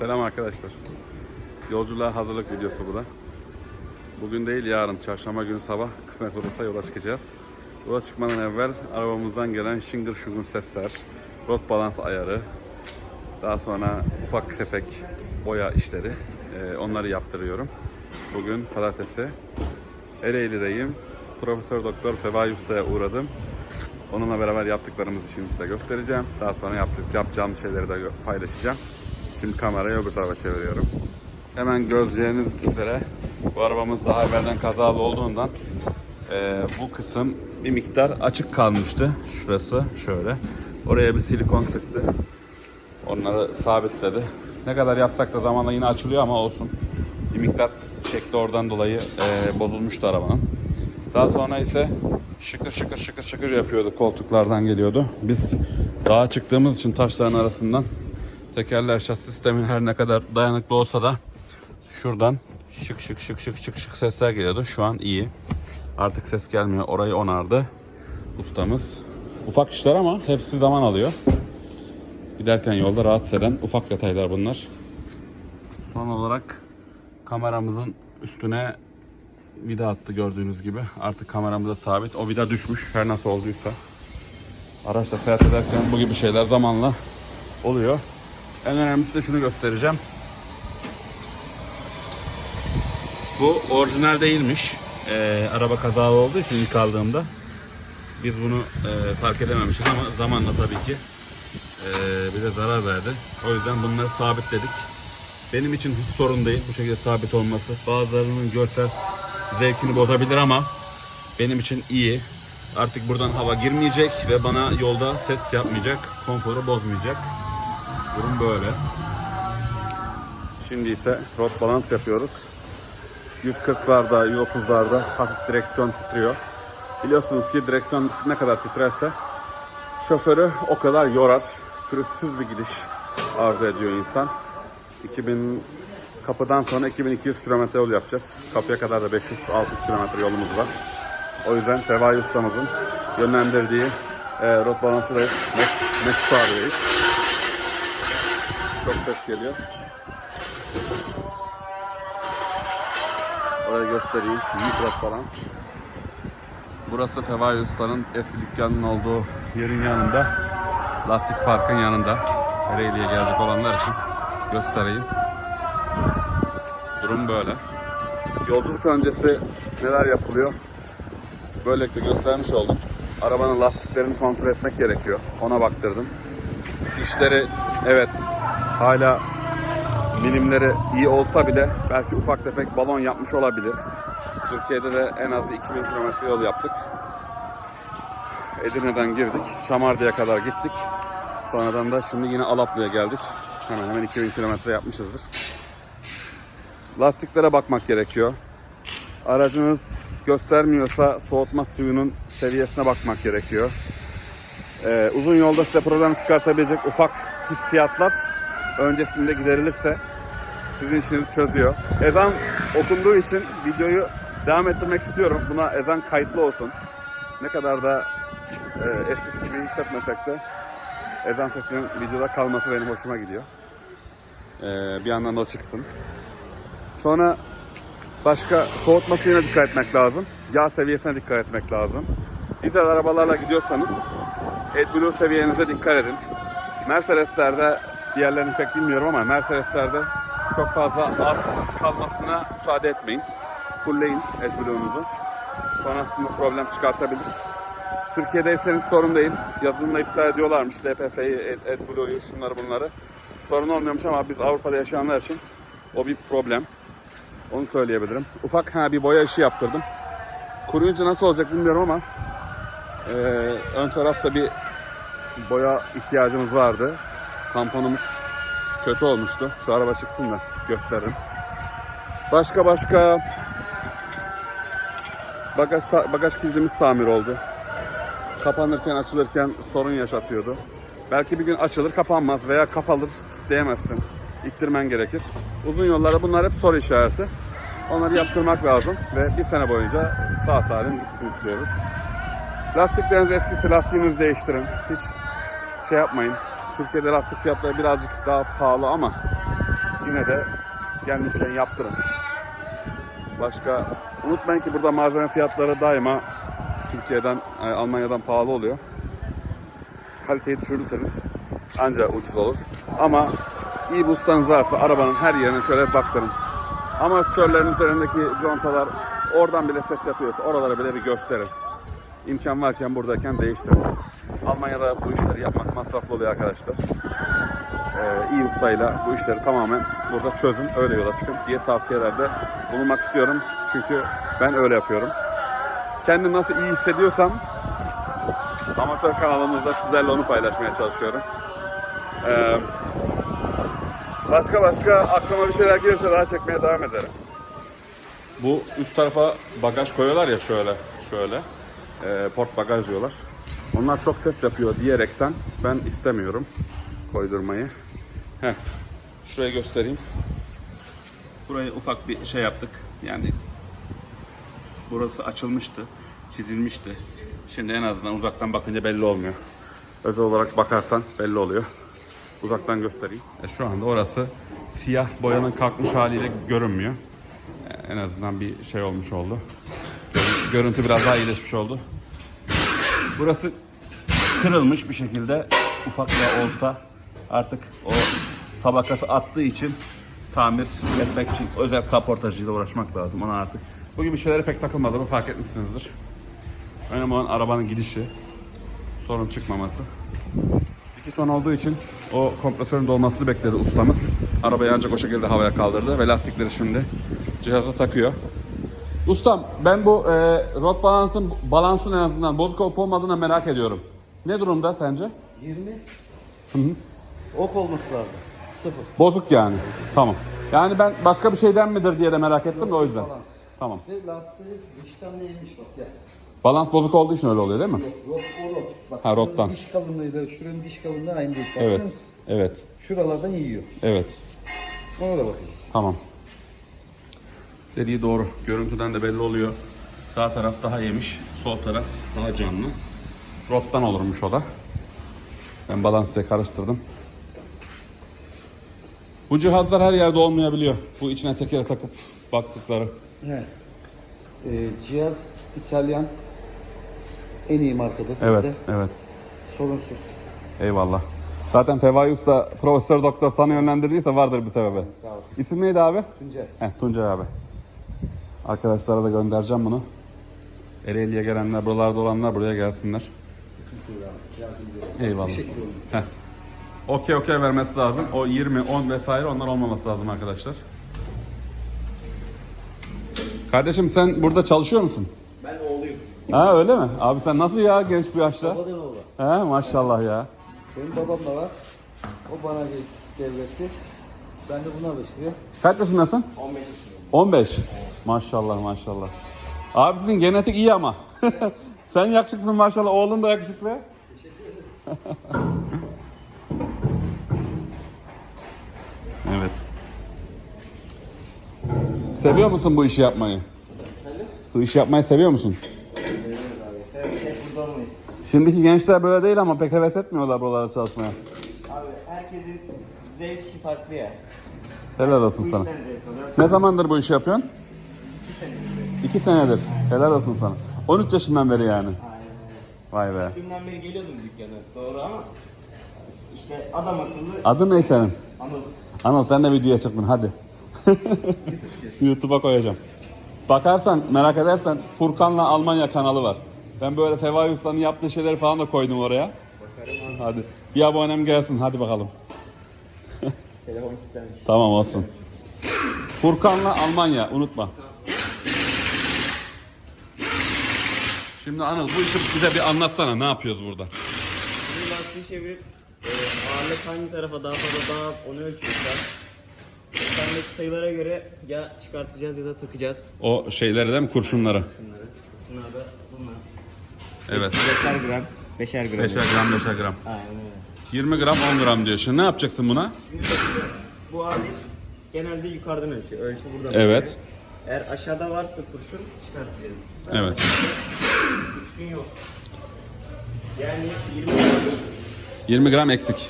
Selam arkadaşlar. Yolculuğa hazırlık videosu bu da. Bugün değil yarın çarşamba günü sabah kısmet olursa yola çıkacağız. Yola çıkmadan evvel arabamızdan gelen şıngır şungur sesler, rot balans ayarı, daha sonra ufak tefek boya işleri e, onları yaptırıyorum. Bugün pazartesi Ereğli'deyim. Profesör Doktor Fevai Usta'ya uğradım. Onunla beraber yaptıklarımızı şimdi size göstereceğim. Daha sonra yaptık, yapacağım şeyleri de paylaşacağım. Şimdi kamerayı öbür tarafa çeviriyorum. Hemen göreceğiniz üzere bu arabamız daha evvelden kazalı olduğundan eee, bu kısım bir miktar açık kalmıştı. Şurası şöyle. Oraya bir silikon sıktı. Onları sabitledi. Ne kadar yapsak da zamanla yine açılıyor ama olsun. Bir miktar çekti oradan dolayı eee, bozulmuştu arabanın. Daha sonra ise şıkır şıkır şıkır şıkır yapıyordu. Koltuklardan geliyordu. Biz dağa çıktığımız için taşların arasından tekerler şasi sistemin her ne kadar dayanıklı olsa da şuradan şık şık şık şık şık şık sesler geliyordu. Şu an iyi. Artık ses gelmiyor. Orayı onardı ustamız. Ufak işler ama hepsi zaman alıyor. Giderken yolda rahatsız eden ufak detaylar bunlar. Son olarak kameramızın üstüne vida attı gördüğünüz gibi. Artık kameramıza sabit. O vida düşmüş her nasıl olduysa. Araçla seyahat ederken bu gibi şeyler zamanla oluyor. En önemlisi de şunu göstereceğim. Bu orijinal değilmiş. Ee, araba kazalı olduğu için ilk aldığımda biz bunu e, fark edememişiz ama zamanla tabii ki e, bize zarar verdi. O yüzden bunları sabitledik. Benim için hiç sorun değil bu şekilde sabit olması. Bazılarının görsel zevkini bozabilir ama benim için iyi. Artık buradan hava girmeyecek ve bana yolda ses yapmayacak, konforu bozmayacak. Durum böyle. Şimdi ise rot balans yapıyoruz. 140'larda, 130'larda hafif direksiyon titriyor. Biliyorsunuz ki direksiyon ne kadar titrerse şoförü o kadar yorar. Pürüzsüz bir gidiş arzu ediyor insan. 2000 kapıdan sonra 2200 kilometre yol yapacağız. Kapıya kadar da 500-600 kilometre yolumuz var. O yüzden Tevay ustamızın yönlendirdiği e, rot balansıdayız. Mes Mesut abideyiz. Çok ses geliyor. Orayı göstereyim. Rot balans. Burası Fevai Usta'nın eski dükkanının olduğu yerin yanında. Lastik Park'ın yanında. Ereğli'ye gelecek olanlar için göstereyim. Durum böyle. Yolculuk öncesi neler yapılıyor? Böylelikle göstermiş oldum. Arabanın lastiklerini kontrol etmek gerekiyor. Ona baktırdım. Dişleri evet hala milimleri iyi olsa bile belki ufak tefek balon yapmış olabilir. Türkiye'de de en az bir 2000 kilometre yol yaptık. Edirne'den girdik. Çamardı'ya kadar gittik. Sonradan da şimdi yine Alaplı'ya geldik. Hemen hemen 2000 kilometre yapmışızdır. Lastiklere bakmak gerekiyor. Aracınız göstermiyorsa soğutma suyunun seviyesine bakmak gerekiyor. Ee, uzun yolda size problem çıkartabilecek ufak hissiyatlar öncesinde giderilirse sizin işinizi çözüyor. Ezan okunduğu için videoyu devam ettirmek istiyorum. Buna ezan kayıtlı olsun. Ne kadar da e, eskisi gibi hissetmesek de ezan sesinin videoda kalması benim hoşuma gidiyor. Ee, bir yandan da o çıksın. Sonra başka soğutma suyuna dikkat etmek lazım. Yağ seviyesine dikkat etmek lazım. Dizel arabalarla gidiyorsanız AdBlue seviyenize dikkat edin. Mercedes'lerde diğerlerini pek bilmiyorum ama Mercedes'lerde çok fazla az kalmasına müsaade etmeyin. Fullleyin AdBlue'nuzu. Sonrasında problem çıkartabilir. Türkiye'deyseniz sorun değil. Yazılımla iptal ediyorlarmış DPF'yi, Ad- AdBlue'yu, şunları bunları. Sorun olmuyormuş ama biz Avrupa'da yaşayanlar için o bir problem. Onu söyleyebilirim. Ufak ha bir boya işi yaptırdım. Kuruyunca nasıl olacak bilmiyorum ama eee, ön tarafta bir boya ihtiyacımız vardı. Tamponumuz kötü olmuştu. Şu araba çıksın da gösteririm. Başka başka bagaj ta- bagaj kilidimiz tamir oldu. Kapanırken açılırken sorun yaşatıyordu. Belki bir gün açılır kapanmaz veya kapalır diyemezsin. İttirmen gerekir. Uzun yollarda bunlar hep soru işareti. Onları yaptırmak lazım ve bir sene boyunca sağ salim gitsin istiyoruz. Lastikleriniz eskisi lastiğinizi değiştirin. Hiç şey yapmayın. Türkiye'de lastik fiyatları birazcık daha pahalı ama yine de gelmişken yaptırın. Başka unutmayın ki burada malzeme fiyatları daima Türkiye'den, e, Almanya'dan pahalı oluyor. Kaliteyi düşürürseniz ancak ucuz olur. Ama iyi bir ustanız varsa arabanın her yerine şöyle baktırın. Ama sörlerin üzerindeki contalar oradan bile ses yapıyorsa oralara bile bir gösterin. İmkan varken buradayken değiştirin. Almanya'da bu işleri yapmak masraflı oluyor arkadaşlar. Ee, iyi ustayla bu işleri tamamen burada çözün, öyle yola çıkın diye tavsiyelerde bulunmak istiyorum. Çünkü ben öyle yapıyorum. Kendimi nasıl iyi hissediyorsam amatör kanalımızda sizlerle onu paylaşmaya çalışıyorum. Ee, başka başka aklıma bir şeyler gelirse daha çekmeye devam ederim. Bu üst tarafa bagaj koyuyorlar ya şöyle, şöyle. Ee, port bagaj diyorlar. Onlar çok ses yapıyor diyerekten ben istemiyorum koydurmayı. Heh. Şuraya göstereyim. Burayı ufak bir şey yaptık. Yani burası açılmıştı, çizilmişti. Şimdi en azından uzaktan bakınca belli olmuyor. Özel olarak bakarsan belli oluyor. Uzaktan göstereyim. E şu anda orası siyah boyanın kalkmış haliyle görünmüyor. E, En azından bir şey olmuş oldu. Görün- Görüntü biraz daha iyileşmiş oldu. Burası kırılmış bir şekilde ufak da olsa artık o tabakası attığı için tamir etmek için özel kaportacıyla uğraşmak lazım ona artık. Bu gibi şeylere pek takılmadığımı fark etmişsinizdir. Önemli olan arabanın gidişi, sorun çıkmaması. İki ton olduğu için o kompresörün dolmasını bekledi ustamız. Arabayı ancak o şekilde havaya kaldırdı ve lastikleri şimdi cihaza takıyor. Ustam ben bu e, rot balansın balansın en azından bozuk olup olmadığını merak ediyorum. Ne durumda sence? 20 ok olması lazım. Sıfır. Bozuk yani. Tamam. Yani ben başka bir şeyden midir diye de merak ettim de o yüzden. Balans. Tamam. Ve lastiği dıştan neymiş bak gel. Balans bozuk olduğu için öyle oluyor değil mi? Yok rot o rot. Bak, Ha, rottan. Diş kalınlığıyla şuranın diş kalınlığı aynı değil. Bakar Evet. Evet. Şuralardan yiyor. Evet. Ona da bakacağız. Tamam. Dediği doğru. Görüntüden de belli oluyor. Sağ taraf daha yemiş, sol taraf daha canlı. Rottan olurmuş o da. Ben balansla karıştırdım. Bu cihazlar her yerde olmayabiliyor. Bu içine tekere takıp baktıkları. He. Ee, cihaz İtalyan. En iyi markadır Evet, bizde. evet. Sorunsuz. Eyvallah. Zaten Fevai Usta Profesör Doktor sana yönlendirdiyse vardır bir sebebi. Sağ olsun. İsim neydi abi? Tuncay. Heh, Tuncay abi. Arkadaşlara da göndereceğim bunu. Ereğli'ye gelenler, buralarda olanlar buraya gelsinler. Eyvallah. Heh. Okey okey vermesi lazım. O 20, 10 vesaire onlar olmaması lazım arkadaşlar. Kardeşim sen burada çalışıyor musun? Ben oğluyum. Ha öyle mi? Abi sen nasıl ya genç bir yaşta? Babadan oğlu. He maşallah ya. Benim babam da var. O bana de- devretti. Ben de buna alıştırıyorum. Kaç yaşındasın? 15 yaşındayım. 15. Maşallah maşallah. Abi sizin genetik iyi ama. Sen yakışıklısın maşallah. Oğlun da yakışıklı. evet. Seviyor musun bu işi yapmayı? Bu işi yapmayı seviyor musun? Şimdiki gençler böyle değil ama pek heves etmiyorlar buralara çalışmaya. Abi herkesin zevki farklı ya. Helal olsun sana. Ne zamandır bu işi yapıyorsun? İki senedir. İki senedir. Helal olsun sana. 13 yaşından beri yani. Vay be. Günden beri geliyordum dükkana doğru ama işte adam akıllı Adın ne senin? Anıl. Anıl sen de videoya çıktın hadi. YouTube'a koyacağım. Bakarsan merak edersen Furkan'la Almanya kanalı var. Ben böyle Fevai Usta'nın yaptığı şeyleri falan da koydum oraya. Hadi. Bir abonem gelsin hadi bakalım. Telefon kilitlenmiş. Tamam olsun. Furkan'la Almanya unutma. Şimdi Anıl bu işi bize bir anlatsana ne yapıyoruz burada? Şimdi lastiği çevirip e, ağırlık hangi tarafa daha fazla daha az onu ölçüyoruz. Sendeki sayılara göre ya çıkartacağız ya da takacağız O şeyleri değil mi kurşunları? şunları. Şunlar da bunlar. Evet. 5'er gram, 5'er gram. 5'er gram 5'er gram. Aynen öyle. 20 gram 10 gram diyor. Şimdi ne yapacaksın buna? Bu alet genelde yukarıdan ölçüyor. Ölçü buradan Evet. ölçüyor. Eğer aşağıda varsa kurşun çıkartacağız. Evet. Kurşun yok. Yani 20 gram 20 gram eksik.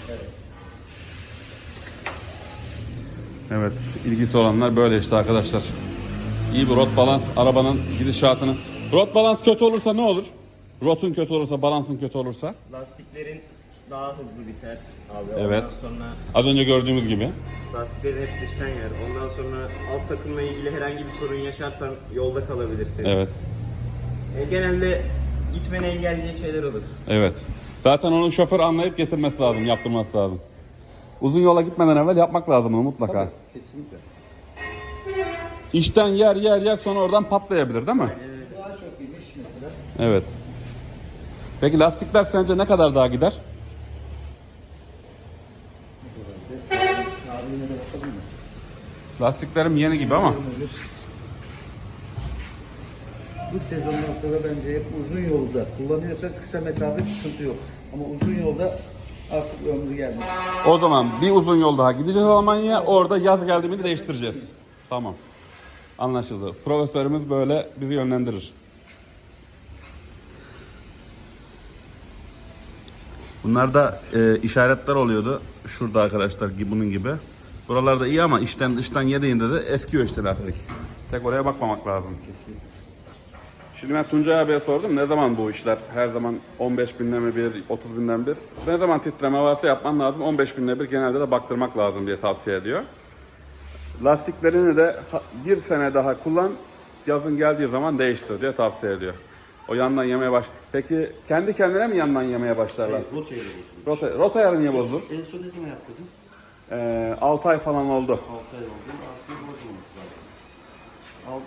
Evet, ilgisi olanlar böyle işte arkadaşlar. İyi bir rot balans arabanın gidişatını. Rot balans kötü olursa ne olur? Rotun kötü olursa, balansın kötü olursa. Lastiklerin daha hızlı biter abi. Evet. Ondan sonra Az önce gördüğümüz gibi. lastiklerin hep dıştan yer. Ondan sonra alt takımla ilgili herhangi bir sorun yaşarsan yolda kalabilirsin. Evet, E, genelde gitmeni engelleyecek şeyler olur. evet. Zaten onu şoför anlayıp getirmesi lazım, yaptırması lazım. Uzun yola gitmeden evvel yapmak lazım bunu mutlaka. Tabii, kesinlikle. İşten yer yer yer sonra oradan patlayabilir değil mi? Daha çok iyiymiş mesela. Evet. Peki lastikler sence ne kadar daha gider? Tarihine de bakalım mı? Lastiklerim yeni gibi ama. Bu sezondan sonra bence hep uzun yolda kullanıyorsan kısa mesafe sıkıntı yok. Ama uzun yolda artık ömrü gelmiş. O zaman bir uzun yol daha gideceğiz Almanya'ya. Orada yaz geldiğinde değiştireceğiz. Tamam. Anlaşıldı. Profesörümüz böyle bizi yönlendirir. Bunlarda e, işaretler oluyordu. Şurada arkadaşlar bunun gibi. Buralarda iyi ama içten dıştan yediğinde de eskiyor işte lastik. Tek oraya bakmamak lazım. Şimdi ben Tuncay abiye sordum ne zaman bu işler? Her zaman 15 binden mi bir, 30 binden bir. Ne zaman titreme varsa yapman lazım. 15 binde bir genelde de baktırmak lazım diye tavsiye ediyor. Lastiklerini de bir sene daha kullan. Yazın geldiği zaman değiştir diye tavsiye ediyor. O yandan yemeye baş. Peki kendi kendine mi yandan yemeye başlarlar? Rota yolu bozuldu. Rota, rota yarın niye bozdu? En son ne zaman yaptırdın? Ee, 6 ay falan oldu. 6 ay oldu. Aslında bozulmaması lazım.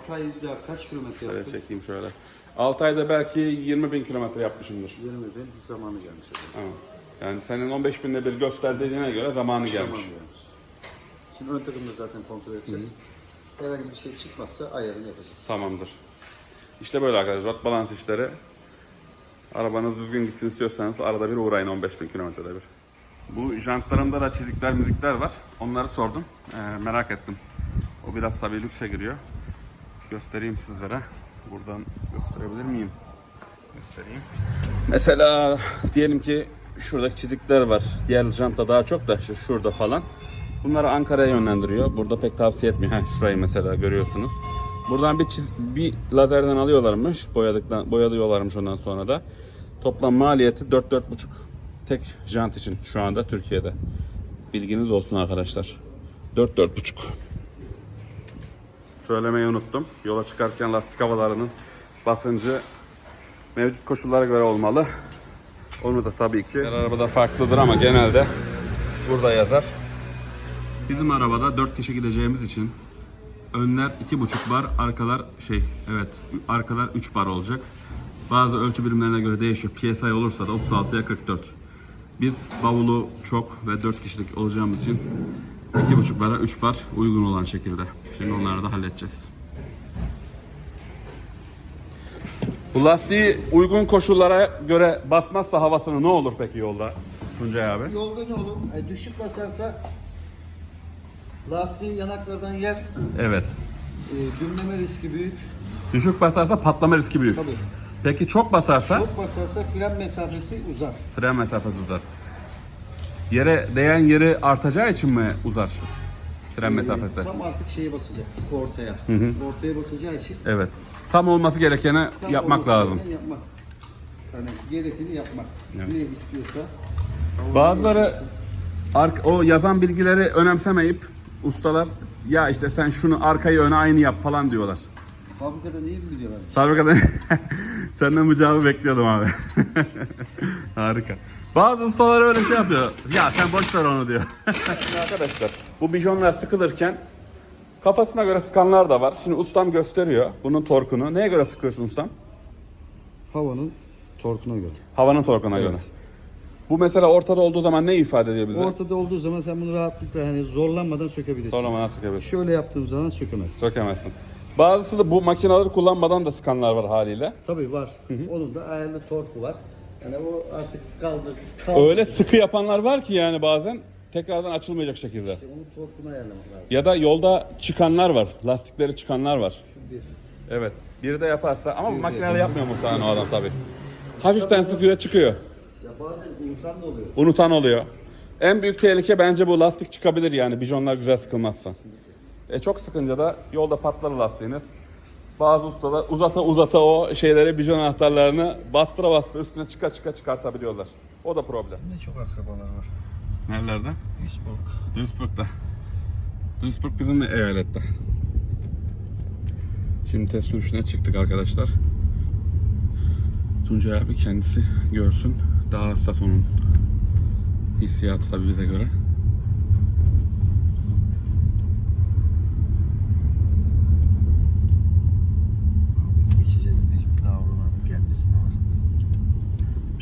6 ayda kaç kilometre yaptın? çekeyim şöyle. 6 ayda belki 20 bin kilometre yapmışımdır. 20 bin zamanı gelmiş. Tamam. Yani senin 15 binde bir gösterdiğine göre zamanı gelmiş. Zamanı gelmiş. Şimdi ön takımda zaten kontrol edeceğiz. Herhangi bir şey çıkmazsa ayarını yapacağız. Tamamdır. İşte böyle arkadaşlar. Rot balans işleri. Arabanız düzgün gitsin istiyorsanız arada bir uğrayın 15 bin kilometrede bir. Bu jantlarımda da çizikler müzikler var. Onları sordum. Ee, merak ettim. O biraz tabii lükse giriyor. Göstereyim sizlere. Buradan gösterebilir miyim? Göstereyim. Mesela diyelim ki şuradaki çizikler var. Diğer jantta daha çok da şu şurada falan. Bunları Ankara'ya yönlendiriyor. Burada pek tavsiye etmiyor. Heh, şurayı mesela görüyorsunuz. Buradan bir çiz, bir lazerden alıyorlarmış. Boyadıktan boyalıyorlarmış ondan sonra da. Toplam maliyeti 4 4,5 tek jant için şu anda Türkiye'de. Bilginiz olsun arkadaşlar. 4 4,5. Söylemeyi unuttum. Yola çıkarken lastik havalarının basıncı mevcut koşullara göre olmalı. Onu da tabii ki. Her arabada farklıdır ama genelde burada yazar. Bizim arabada 4 kişi gideceğimiz için önler 2,5 bar, arkalar şey evet arkalar 3 bar olacak. Bazı ölçü birimlerine göre değişiyor. PSI olursa da 36'ya 44. Biz bavulu çok ve 4 kişilik olacağımız için 2,5 bara 3 bar uygun olan şekilde. Şimdi onları da halledeceğiz. Bu lastiği uygun koşullara göre basmazsa havasını ne olur peki yolda Tuncay abi? Yolda ne olur? E, düşük basarsa lastiği yanaklardan yer. Evet. E, dümleme riski büyük. Düşük basarsa patlama riski büyük. Tabii. Peki çok basarsa Çok basarsa fren mesafesi uzar. fren mesafesi uzar. Yere değen yeri artacağı için mi uzar fren mesafesi? Tam artık şeye basacak. Ortaya. Ortaya basacağı için Evet. Tam olması gerekeni tam yapmak lazım. Yapmak. Yani gerekeni yapmak. Evet. Ne istiyorsa. Bazıları ark- o yazan bilgileri önemsemeyip ustalar ya işte sen şunu arkayı öne aynı yap falan diyorlar. Fabrikada neyi biliyorlar? Fabrikada senden bu cevabı bekliyordum abi. Harika. Bazı ustalar öyle şey yapıyor. Ya sen boş ver onu diyor. Arkadaşlar bu bijonlar sıkılırken kafasına göre sıkanlar da var. Şimdi ustam gösteriyor bunun torkunu. Neye göre sıkıyorsun ustam? Havanın torkuna göre. Havanın torkuna göre. Bu mesela ortada olduğu zaman ne ifade ediyor bize? Ortada olduğu zaman sen bunu rahatlıkla hani zorlanmadan sökebilirsin. Sonra nasıl sıkabilirsin? Şöyle yaptığım zaman sökemezsin. Sökemezsin. Bazısı da bu makineleri kullanmadan da sıkanlar var haliyle. Tabii var. Onun da ayarlı torku var. Yani o artık kaldı. kaldı. Öyle sıkı yapanlar var ki yani bazen tekrardan açılmayacak şekilde. Onun torkunu ayarlamak lazım. Ya da yolda çıkanlar var. Lastikleri çıkanlar var. Şu bir. Evet. Biri de yaparsa ama bu makineyle yapmıyor muhtemelen o adam tabii. Hafiften sıkıyor çıkıyor. Ya bazen unutan da oluyor. Unutan oluyor. En büyük tehlike bence bu lastik çıkabilir yani bijonlar güzel sıkılmazsa. E çok sıkınca da yolda patlar lastiğiniz. Bazı ustalar uzata uzata o şeyleri bijon anahtarlarını bastıra bastıra üstüne çıka çıka çıkartabiliyorlar. O da problem. Ne çok akrabalar var. Nerelerde? Duisburg. Duisburg'da. Duisburg bizim eyalette. Şimdi test sürüşüne çıktık arkadaşlar. Tuncay abi kendisi görsün. Daha hassas onun hissiyatı tabii bize göre.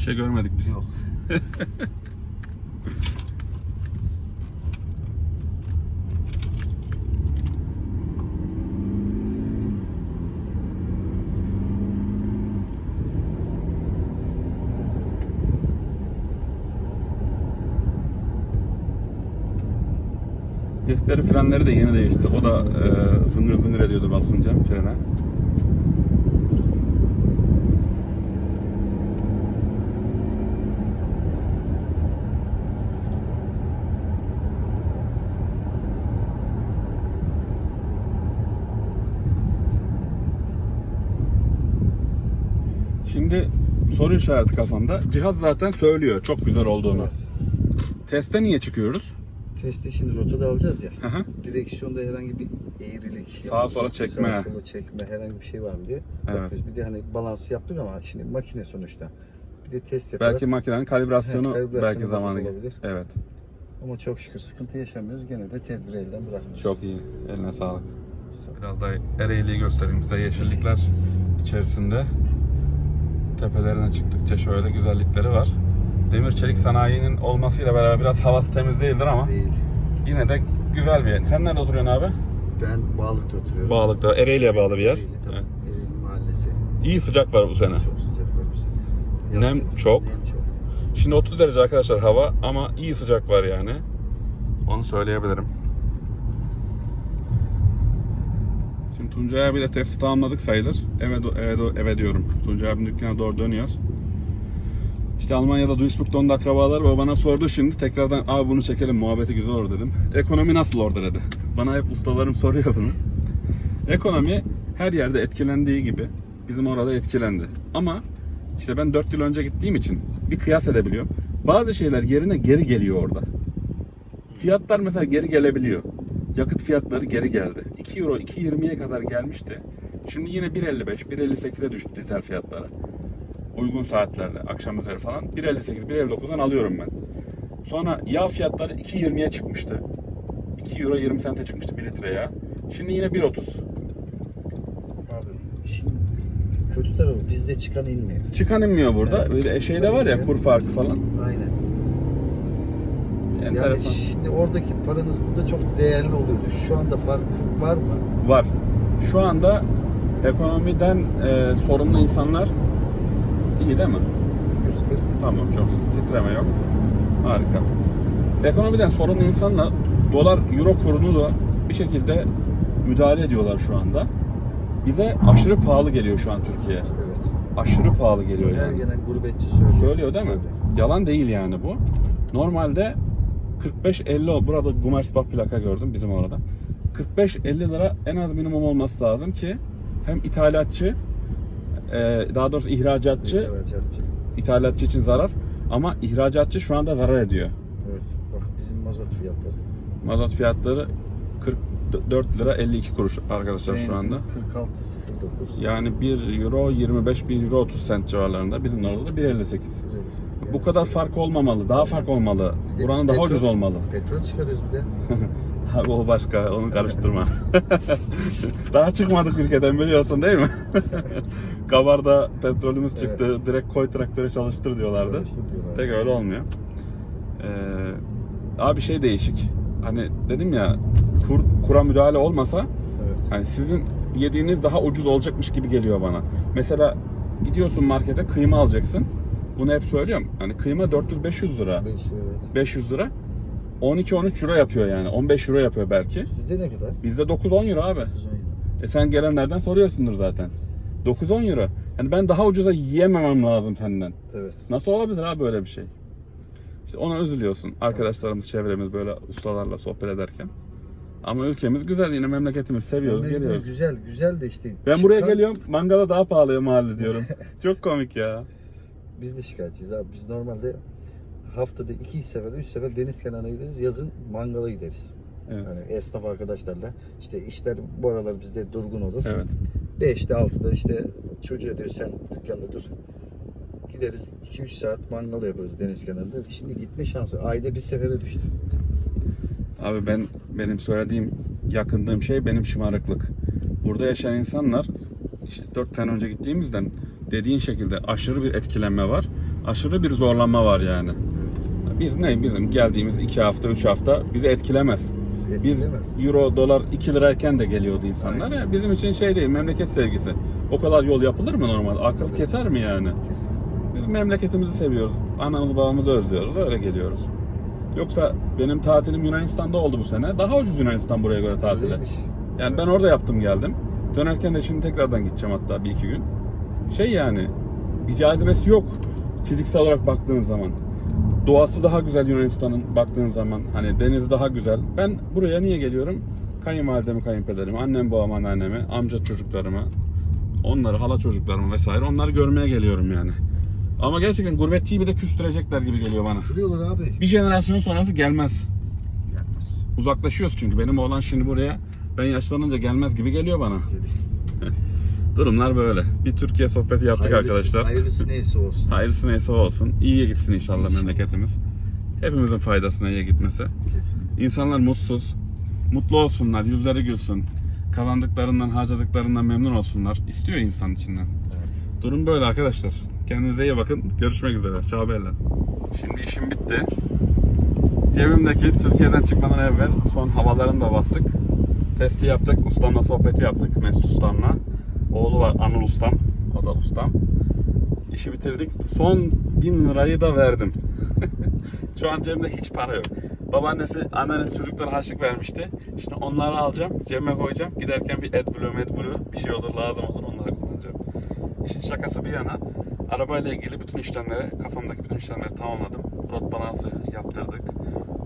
Bir şey görmedik biz. Yok. Diskleri frenleri de yeni değişti. O da e, zıngır zıngır ediyordu basınca frene. Şimdi soru işareti kafamda. Cihaz zaten söylüyor çok güzel olduğunu. Teste niye çıkıyoruz? Testi şimdi rotada alacağız ya. Hı hı. Direksiyonda herhangi bir eğrilik, Sağa sola çekme. sağa sola çekme herhangi bir şey var mı diye Evet. bakıyoruz. Bir de hani balans yaptık ama şimdi makine sonuçta. Bir de test yaparak Belki makinenin kalibrasyonu Evet, kalibrasyonu belki zamanı olabilir. Evet. ama çok şükür sıkıntı yaşamıyoruz. Gene de tedbir elden bırakmıyoruz. Çok iyi. Eline sağlık. Biraz da Ereğli'yi göstereyim size. Yeşillikler içerisinde. Tepelerine çıktıkça şöyle güzellikleri var. Demir çelik sanayinin olmasıyla beraber biraz havası temiz değildir ama Değil. yine de güzel bir yer. Sen nerede oturuyorsun abi? Ben Bağlık'ta oturuyorum. Bağlık'ta. Ereğli'ye bağlı bir yer. Ereğli, tabii. Evet. Ereğli mahallesi. İyi sıcak var bu sene. Çok sıcak var bu sene. Nem çok. Nem çok. Şimdi 30 derece arkadaşlar hava ama iyi sıcak var yani. Onu söyleyebilirim. Tuncay abiyle testi tamamladık sayılır. Eve, eve, eve diyorum. Tuncay abinin dükkanına doğru dönüyoruz. İşte Almanya'da Duisburg'da onun da akrabalar ve bana sordu şimdi tekrardan abi bunu çekelim muhabbeti güzel olur dedim. Ekonomi nasıl orada dedi. Bana hep ustalarım soruyor bunu. Ekonomi her yerde etkilendiği gibi bizim orada etkilendi. Ama işte ben 4 yıl önce gittiğim için bir kıyas edebiliyorum. Bazı şeyler yerine geri geliyor orada. Fiyatlar mesela geri gelebiliyor. Yakıt fiyatları geri geldi. 2 euro 2.20'ye kadar gelmişti. Şimdi yine 1.55 1.58'e düştü dizel fiyatları. Uygun saatlerde akşam üzeri falan 1.58 1.59'dan alıyorum ben. Sonra yağ fiyatları 2.20'ye çıkmıştı. 2 euro 20 sente çıkmıştı 1 litre yağ. Şimdi yine 1.30. Abi şimdi kötü tarafı bizde çıkan inmiyor. Çıkan inmiyor burada. Evet. Böyle şeyde var ya kur farkı falan. Aynen. Yani Enteresan. şimdi oradaki paranız burada çok değerli oluyordu. Şu anda fark var mı? Var. Şu anda ekonomiden e, sorumlu insanlar iyi değil mi? 140. Tamam çok iyi. Titreme yok. Harika. Ekonomiden sorumlu insanlar dolar euro kurunu da bir şekilde müdahale ediyorlar şu anda. Bize aşırı pahalı geliyor şu an Türkiye. Evet. Aşırı pahalı geliyor Her yani. gelen gurbetçi söylüyor. Söylüyor değil mi? Söylüyor. Yalan değil yani bu. Normalde 45-50 o- burada Gumersbach plaka gördüm bizim orada. 45-50 lira en az minimum olması lazım ki hem ithalatçı e, daha doğrusu ihracatçı İhracatçı. ithalatçı için zarar ama ihracatçı şu anda zarar ediyor. Evet. Bak bizim mazot fiyatları. Mazot fiyatları 44 lira 52 kuruş arkadaşlar şu Benzin anda. 46.09. Yani 1 euro 25 1 euro 30 sent civarlarında. Bizim orada da 1.58. Yani Bu kadar fark olmamalı. Daha fark olmalı. Bir Buranın daha petrol- ucuz olmalı. Petrol çıkarıyoruz bir de. Abi o başka, onu karıştırma. Daha çıkmadık ülkeden biliyorsun değil mi? Kabarda petrolümüz çıktı, direkt koy traktöre çalıştır diyorlardı. Çalıştır diyorlar. Pek öyle olmuyor. Ee, abi şey değişik. Hani dedim ya kur, kura müdahale olmasa Evet. hani sizin yediğiniz daha ucuz olacakmış gibi geliyor bana. Mesela gidiyorsun markete kıyma alacaksın. Bunu hep söylüyorum. Hani kıyma 400-500 lira. 5 evet. 500 lira. 12-13 euro yapıyor yani. 15 euro yapıyor belki. Sizde ne kadar? Bizde 9-10 euro abi. Güzel. E sen gelenlerden soruyorsundur zaten. 9-10 euro. Yani ben daha ucuza yiyememem lazım senden. Evet. Nasıl olabilir abi böyle bir şey? İşte ona üzülüyorsun. Arkadaşlarımız, çevremiz böyle ustalarla sohbet ederken. Ama ülkemiz güzel yine memleketimiz seviyoruz, Memleketimiz geliyoruz. Güzel, güzel de işte. Ben buraya çıkan- geliyorum, mangala daha pahalıya mahalle diyorum. Çok komik ya. Biz de şikayetçiyiz abi. Biz normalde haftada iki sefer, üç sefer deniz kenarına gideriz. Yazın mangala gideriz. Evet. Yani esnaf arkadaşlarla. İşte işler bu aralar bizde durgun olur. Evet. 5'te 6'da işte çocuğa diyor sen dükkanda dur. Gideriz 2-3 saat mangal yaparız deniz kenarında. Şimdi gitme şansı ayda bir sefere düştü. Abi ben benim söylediğim, yakındığım şey benim şımarıklık. Burada yaşayan insanlar işte 4 sene önce gittiğimizden dediğin şekilde aşırı bir etkilenme var. Aşırı bir zorlanma var yani. Biz ne? Bizim geldiğimiz 2 hafta, 3 hafta bizi etkilemez. Biz Etkilemez. euro, dolar 2 lirayken de geliyordu insanlar. Ya bizim için şey değil, memleket sevgisi. O kadar yol yapılır mı normal? Akıl keser mi yani? Kesin. Memleketimizi seviyoruz. Anamızı babamızı özlüyoruz. Öyle geliyoruz. Yoksa benim tatilim Yunanistan'da oldu bu sene. Daha ucuz Yunanistan buraya göre tatile. Öyleymiş. Yani ben orada yaptım geldim. Dönerken de şimdi tekrardan gideceğim hatta bir iki gün. Şey yani bir cazibesi yok fiziksel olarak baktığın zaman. Doğası daha güzel Yunanistan'ın baktığın zaman. Hani denizi daha güzel. Ben buraya niye geliyorum? Kayınvalidemi, kayınpederimi, annem, babam, anneannemi, amca çocuklarımı, onları, hala çocuklarımı vesaire onları görmeye geliyorum yani. Ama gerçekten gurbetçiyi bir de küstürecekler gibi geliyor bana. Sürüyorlar abi. Bir jenerasyon sonrası gelmez. Gelmez. Uzaklaşıyoruz çünkü benim oğlan şimdi buraya ben yaşlanınca gelmez gibi geliyor bana. Durumlar böyle. Bir Türkiye sohbeti yaptık Hayırlısı- arkadaşlar. Hayırlısı neyse olsun. Hayırlısı neyse olsun. İyiye gitsin inşallah memleketimiz. Hepimizin faydasına iyiye gitmesi. Kesin. İnsanlar mutsuz. Mutlu olsunlar, yüzleri gülsün. Kazandıklarından, harcadıklarından memnun olsunlar. İstiyor insan içinden. Durum böyle arkadaşlar. Kendinize iyi bakın. Görüşmek üzere. Bella. Şimdi işim bitti. Cebimdeki Türkiye'den çıkmadan evvel son havalarını da bastık. Testi yaptık. Ustamla sohbeti yaptık. Mesut ustamla. Oğlu var Anıl ustam. O da ustam. İşi bitirdik. Son bin lirayı da verdim. Şu an cebimde hiç para yok. Babaannesi, anneannesi çocuklara harçlık vermişti. Şimdi onları alacağım, cebime koyacağım. Giderken bir AdBlue, MadBlue bir şey olur, lazım olur onları kullanacağım. İşin şakası bir yana arabayla ilgili bütün işlemleri, kafamdaki bütün işlemleri tamamladım. Rot balansı yaptırdık.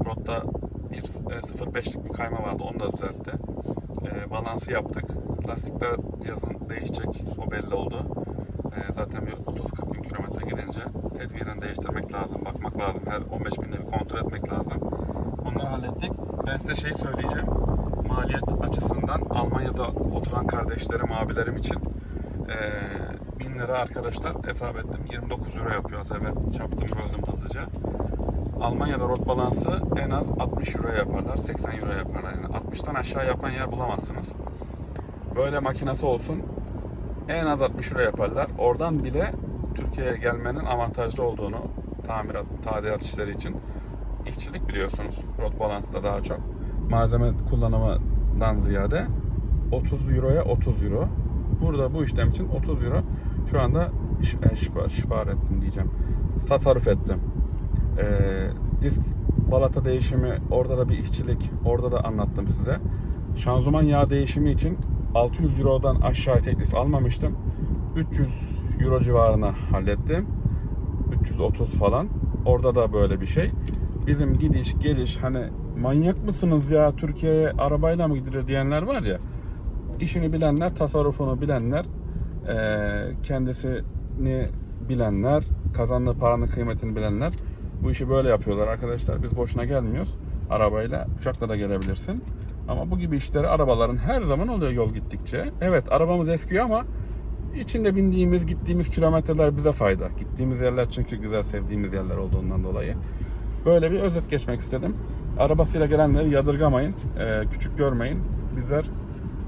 Rotta bir e, 0.5'lik bir kayma vardı, onu da düzeltti. E, balansı yaptık. Lastikler yazın değişecek, o belli oldu. E, zaten bir 30-40 bin kilometre gidince tedbiren değiştirmek lazım, bakmak lazım. Her 15 binde bir kontrol etmek lazım. Onları hallettik. Ben size şey söyleyeceğim. Maliyet açısından Almanya'da oturan kardeşlerim, abilerim için ee, 1000 lira arkadaşlar hesap ettim. 29 euro yapıyor. Az evvel çarptım böldüm hızlıca. Almanya'da rot balansı en az 60 euro yaparlar. 80 euro yaparlar. Yani 60'tan aşağı yapan yer bulamazsınız. Böyle makinesi olsun en az 60 euro yaparlar. Oradan bile Türkiye'ye gelmenin avantajlı olduğunu tamirat, tadilat işleri için işçilik biliyorsunuz. Rot balansta daha çok. Malzeme kullanımından ziyade 30 euroya 30 euro. Burada bu işlem için 30 euro şu anda e, şifa, şifar ettim diyeceğim. Tasarruf ettim. Ee, disk balata değişimi orada da bir işçilik orada da anlattım size. Şanzıman yağ değişimi için 600 Euro'dan aşağı teklif almamıştım. 300 Euro civarına hallettim. 330 falan. Orada da böyle bir şey. Bizim gidiş geliş hani manyak mısınız ya Türkiye'ye arabayla mı gidilir diyenler var ya. İşini bilenler, tasarrufunu bilenler, kendisini bilenler, kazandığı paranın kıymetini bilenler bu işi böyle yapıyorlar arkadaşlar. Biz boşuna gelmiyoruz. Arabayla, uçakla da gelebilirsin. Ama bu gibi işleri arabaların her zaman oluyor yol gittikçe. Evet arabamız eskiyor ama içinde bindiğimiz, gittiğimiz kilometreler bize fayda. Gittiğimiz yerler çünkü güzel, sevdiğimiz yerler olduğundan dolayı. Böyle bir özet geçmek istedim. Arabasıyla gelenleri yadırgamayın, eee, küçük görmeyin. Bizler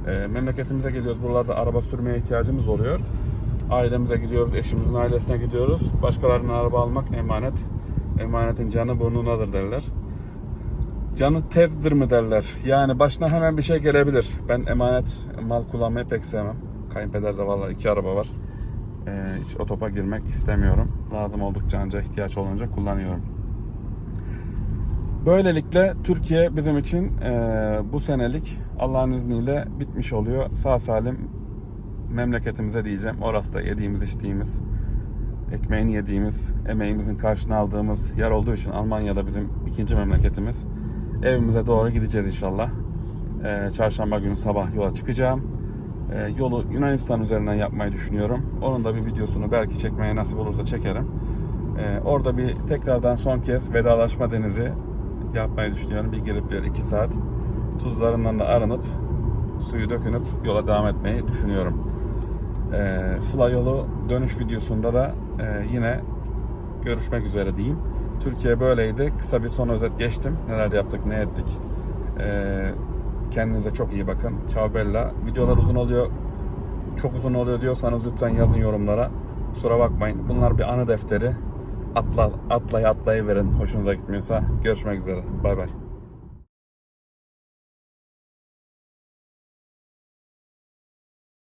eee, memleketimize geliyoruz. Buralarda araba sürmeye ihtiyacımız oluyor. Ailemize gidiyoruz, eşimizin ailesine gidiyoruz. Başkalarının araba almak emanet. Emanetin canı burnundadır derler. Canı tezdir mi derler. Yani başına hemen bir şey gelebilir. Ben emanet mal kullanmayı pek sevmem. Kayınpeder de vallahi iki araba var. Ee, hiç otopa girmek istemiyorum. Lazım oldukça ancak ihtiyaç olunca kullanıyorum. Böylelikle Türkiye bizim için e, bu senelik Allah'ın izniyle bitmiş oluyor. Sağ salim memleketimize diyeceğim. Orası da yediğimiz içtiğimiz ekmeğini yediğimiz, emeğimizin karşını aldığımız yer olduğu için Almanya'da bizim ikinci memleketimiz. Evimize doğru gideceğiz inşallah. Ee, çarşamba günü sabah yola çıkacağım. Ee, yolu Yunanistan üzerinden yapmayı düşünüyorum. Onun da bir videosunu belki çekmeye nasip olursa çekerim. Ee, orada bir tekrardan son kez vedalaşma denizi yapmayı düşünüyorum. Bir girip bir iki saat tuzlarından da arınıp suyu dökünüp yola devam etmeyi düşünüyorum. Ee, Sıla yolu dönüş videosunda da e, yine görüşmek üzere diyeyim. Türkiye böyleydi. Kısa bir son özet geçtim. Neler yaptık, ne ettik. Ee, kendinize çok iyi bakın. Ciao bella. Videolar uzun oluyor. Çok uzun oluyor diyorsanız lütfen yazın yorumlara. Kusura bakmayın. Bunlar bir anı defteri. Atla, atlay atlayı verin hoşunuza gitmiyorsa. Görüşmek üzere. Bay bay.